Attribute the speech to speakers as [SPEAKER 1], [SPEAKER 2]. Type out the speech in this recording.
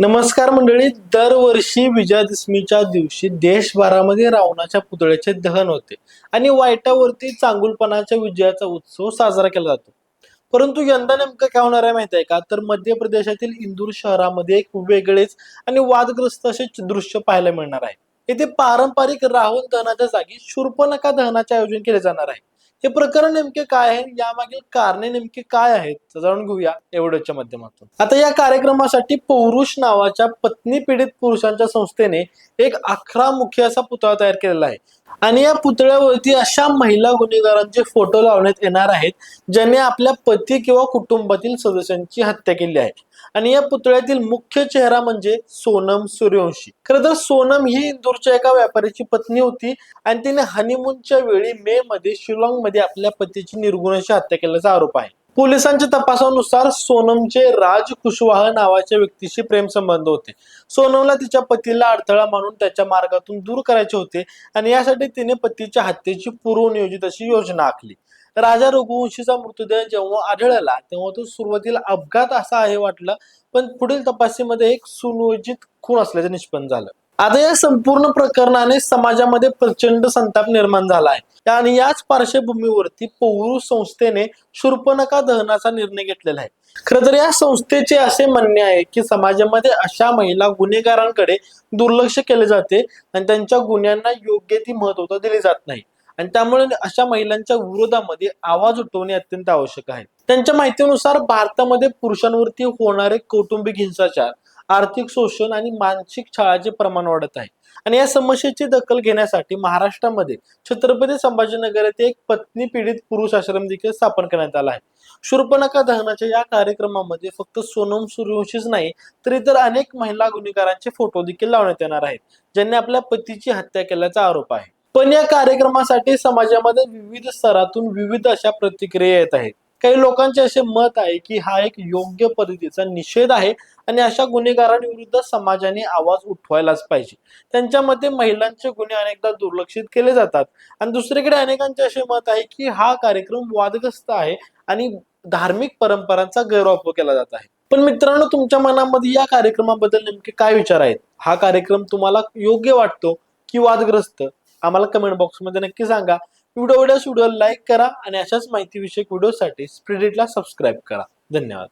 [SPEAKER 1] नमस्कार मंडळी दरवर्षी विजयादशमीच्या दिवशी देशभरामध्ये रावणाच्या पुतळ्याचे दहन होते आणि वाईटावरती चांगुलपणाच्या विजयाचा उत्सव साजरा केला जातो. परंतु यंदा नेमकं काय होणार आहे माहिती आहे का? तर मध्य प्रदेशातील इंदूर शहरामध्ये एक वेगळेच आणि वादग्रस्त असे दृश्य पाहायला मिळणार आहे. येथे पारंपरिक राहून दहनाच्या जागी शूर्पणखा दहनाचे आयोजन केले जाणार आहे. हे प्रकरण नेमके काय आहे? यामागील कारणे नेमके काय आहेत? जाणून घेऊया एवढ्याच्या माध्यमातून. आता या कार्यक्रमासाठी पौरुष नावाच्या पत्नी पीडित पुरुषांच्या संस्थेने एक अकरा मुखी असा पुतळा तयार केलेला आहे. आणि या पुतळ्यावरती अशा महिला गुन्हेगारांचे फोटो लावण्यात येणार आहेत ज्यांनी आपल्या पती किंवा कुटुंबातील सदस्यांची हत्या केली आहे. आणि या पुतळ्यातील मुख्य चेहरा म्हणजे सोनम सूर्यवंशी. खरं तर सोनम ही इंदूरच्या एका व्यापाऱ्याची पत्नी होती आणि तिने हनीमूनच्या वेळी मे मध्ये शिलाँगमध्ये आपल्या पतीची निर्गुणाची हत्या केल्याचा आरोप आहे. पोलिसांच्या तपासानुसार सोनमचे राज कुशवाह नावाच्या व्यक्तीशी प्रेमसंबंध होते. सोनमला तिच्या पतीला अडथळा मानून त्याच्या मार्गातून दूर करायचे होते आणि यासाठी तिने पतीच्या हत्येची पूर्वनियोजित अशी योजना आखली. राजा रघुवंशीचा मृतदेह जेव्हा आढळला तेव्हा तो सुरुवातीला अपघात असा आहे वाटला पण पुढील तपासीमध्ये एक सुनियोजित खून असल्याचं निष्पन्न झालं. आता या संपूर्ण प्रकरणाने समाजामध्ये प्रचंड संताप निर्माण झाला आहे. आणि याच पार्श्वभूमीवरती पौरू संस्थेने शूर्पणका दहनाचा निर्णय घेतलेला आहे. खरं तर या संस्थेचे असे म्हणणे आहे की समाजामध्ये अशा महिला गुन्हेगारांकडे दुर्लक्ष केले जाते आणि त्यांच्या गुन्ह्यांना योग्य ती महत्वता दिली जात नाही. आणि त्यामुळे अशा महिलांच्या विरोधामध्ये आवाज उठवणे अत्यंत आवश्यक आहे. त्यांच्या माहितीनुसार भारतामध्ये पुरुषांवरती होणारे कौटुंबिक हिंसाचार आर्थिक शोषण आणि मानसिक छळाचे प्रमाण वाढत आहे. आणि या समस्येची दखल घेण्यासाठी महाराष्ट्रामध्ये छत्रपती संभाजीनगर येथे एक पत्नी पीडित पुरुष आश्रम देखील स्थापन करण्यात आला आहे. शूर्पणखा दहनाच्या या कार्यक्रमामध्ये फक्त सोनम सूर्यवंशीच नाही तर इतर अनेक महिला गुन्हेगारांचे फोटो देखील लावण्यात येणार आहेत ज्यांनी आपल्या पतीची हत्या केल्याचा आरोप आहे. पण या कार्यक्रमासाठी समाजामध्ये विविध स्तरातून विविध अशा प्रतिक्रिया येत आहेत. काही लोकांचे असे मत आहे की हा एक योग्य पद्धतीचा निषेध आहे आणि अशा गुन्हेगारांविरुद्ध समाजाने आवाज उठवायलाच पाहिजे. त्यांच्या मते महिलांचे गुन्हे अनेकदा दुर्लक्षित केले जातात. आणि दुसरीकडे अनेकांचे असे मत आहे की हा कार्यक्रम वादग्रस्त आहे आणि धार्मिक परंपरांचा गैरवापर केला जात आहे. पण मित्रांनो तुमच्या मनामध्ये या कार्यक्रमाबद्दल नेमके काय विचार आहेत? हा कार्यक्रम तुम्हाला योग्य वाटतो की वादग्रस्त? आम्हाला कमेंट बॉक्समध्ये नक्की सांगा. व्हिडिओ व्हिडिओ व्हिडिओ लाईक करा आणि अशाच माहितीविषयक व्हिडिओसाठी स्प्रेडिटला सबस्क्राईब करा. धन्यवाद.